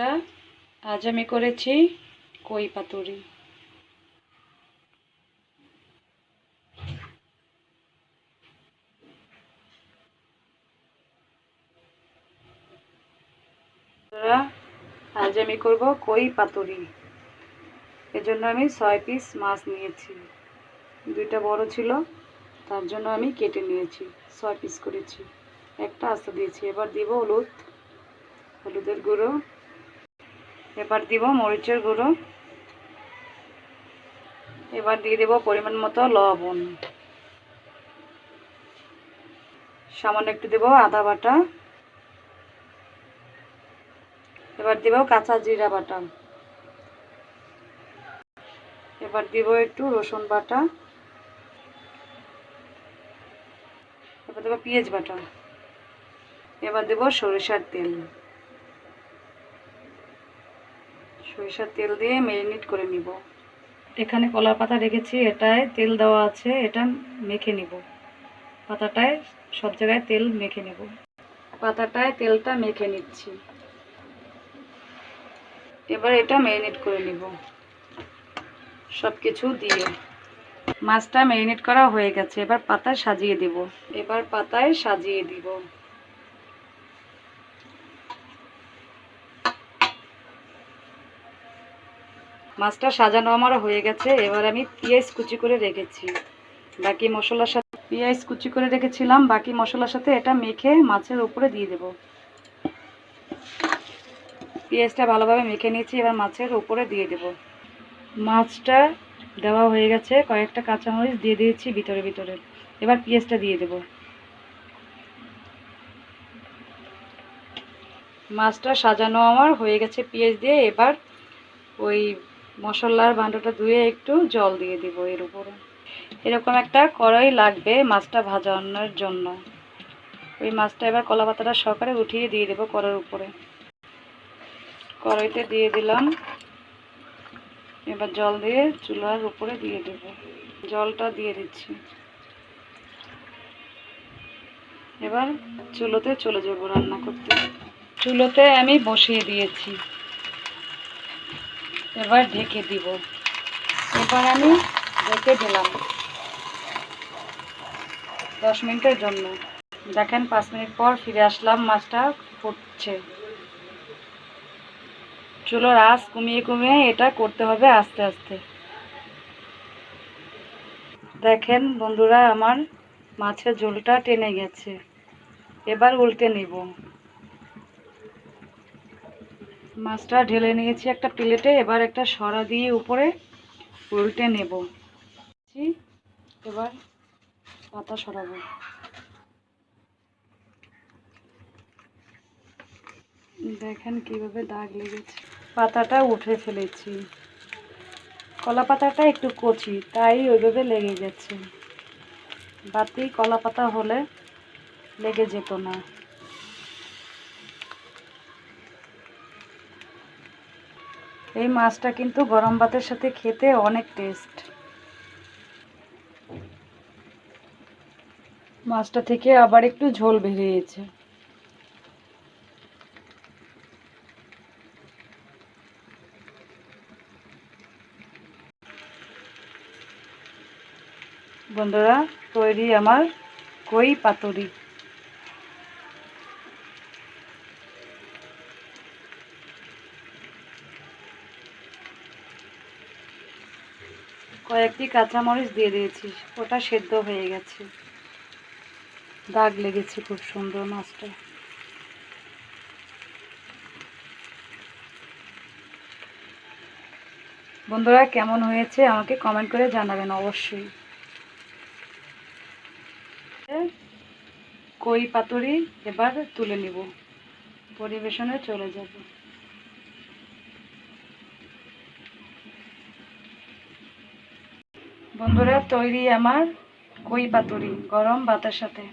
বন্ধুরা, আজ আমি করেছি কই পাতুরি। আজ আমি করব কই পাতুরি। এজন্য আমি ছয় পিস মাছ নিয়েছি। দুইটা বড় ছিল, তার জন্য আমি কেটে নিয়েছি, ছয় পিস করেছি। একটা আস্তে দিয়েছি, এবার দিব হলুদ। হলুদের গুঁড়ো এবার দিব মরিচের গুঁড়ো। এবার দিয়ে দেব পরিমাণ মতো লবণ। সামান্য একটু দেব আদা বাটা। এবার দিব কাঁচা জিরা বাটা। এবার দিব একটু রসুন বাটা। এবার দেবো পেঁয়াজ বাটা। এবার দেব সরিষার তেল। সরিষার তেল দিয়ে ম্যারিনেট করে নিব। এখানে কলার পাতা রেখেছি এটায় তেল দেওয়া আছে এটা মেখে নিব। পাতাটায় সব জায়গায় তেল মেখে নেব। পাতাটায় তেলটা মেখে নিচ্ছি। এবার এটা ম্যারিনেট করে নিব। সব কিছু দিয়ে। মাছটা ম্যারিনেট করা হয়ে গেছে এবার পাতায় সাজিয়ে দেব। এবার পাতায় সাজিয়ে দিব। মাছটা সাজানো আমার হয়ে গেছে। এবার আমি পেঁয়াজ কুচি করে রেখেছি। বাকি মশলার সাথে পেঁয়াজ কুচি করে রেখেছিলাম। বাকি মশলার সাথে এটা মেখে মাছের উপরে দিয়ে দেব। পেঁয়াজটা ভালোভাবে মেখে নিয়েছি। এবার মাছের উপরে দিয়ে দেব। মাছটা দেওয়া হয়ে গেছে। কয়েকটা কাঁচামরিচ দিয়ে দিয়েছি ভিতরে ভিতরে। এবার পেঁয়াজটা দিয়ে দেব। মাছটা সাজানো আমার হয়ে গেছে পেঁয়াজ দিয়ে। এবার ওই মশলার ভাণ্ডটা ধুয়ে একটু জল দিয়ে দিব এর উপরে। এরকম একটা কড়াই লাগবে মাছটা ভাজানোর জন্য। ওই মাছটা এবার কলা পাতাটা সহকারে উঠিয়ে দিয়ে দেবো কড়ার উপরে। কড়াইতে দিয়ে দিলাম। এবার জল দিয়ে চুলার উপরে দিয়ে দেব। জলটা দিয়ে দিচ্ছি। এবার চুলোতে চলে যাব রান্না করতে। চুলোতে আমি বসিয়ে দিয়েছি। এবার ঢেকে দিব। এবার আমি ঢেকে দিলাম। দশ মিনিটের জন্য। দেখেন, পাঁচ মিনিট পর ফিরে আসলাম, মাছটা ফুটছে। চুলোর আঁচ কমিয়ে কমিয়ে এটা করতে হবে আস্তে আস্তে। দেখেন, বন্ধুরা, আমার মাছের ঝোলটা টেনে গেছে। এবার উল্টে নিব। মাছটা ঢেলে নিয়েছি একটা প্লেটে, এবার একটা সরা দিয়ে উপরে উল্টে নেব। এবার পাতা সরাবো। দেখেন কীভাবে দাগ লেগেছে। পাতাটা উঠে ফেলেছি। কলা পাতাটা একটু কচি, তাই ওইভাবে লেগে গেছে। বাতি কলা পাতা হলে লেগে যেত না। এই মাছটা কিন্তু গরম ভাতের সাথে খেতে অনেক টেস্ট। মাছটা থেকে আবার একটু ঝোল বেরিয়েছে। বন্ধুরা, তৈরি আমার কই পাতুরি। কয়েকটি কাঁচামরিচ দিয়ে দিয়েছি, ওটা সেদ্ধ হয়ে গেছে। দাগ লেগেছে খুব সুন্দর মাছটা। বন্ধুরা, কেমন হয়েছে আমাকে কমেন্ট করে জানাবেন অবশ্যই। কই পাতুরি, এবার তুলে নিব। পরিবেশনে চলে যাব। বন্ধুরা তৈরি আমার কই পাতুরি গরম ভাতের সাথে।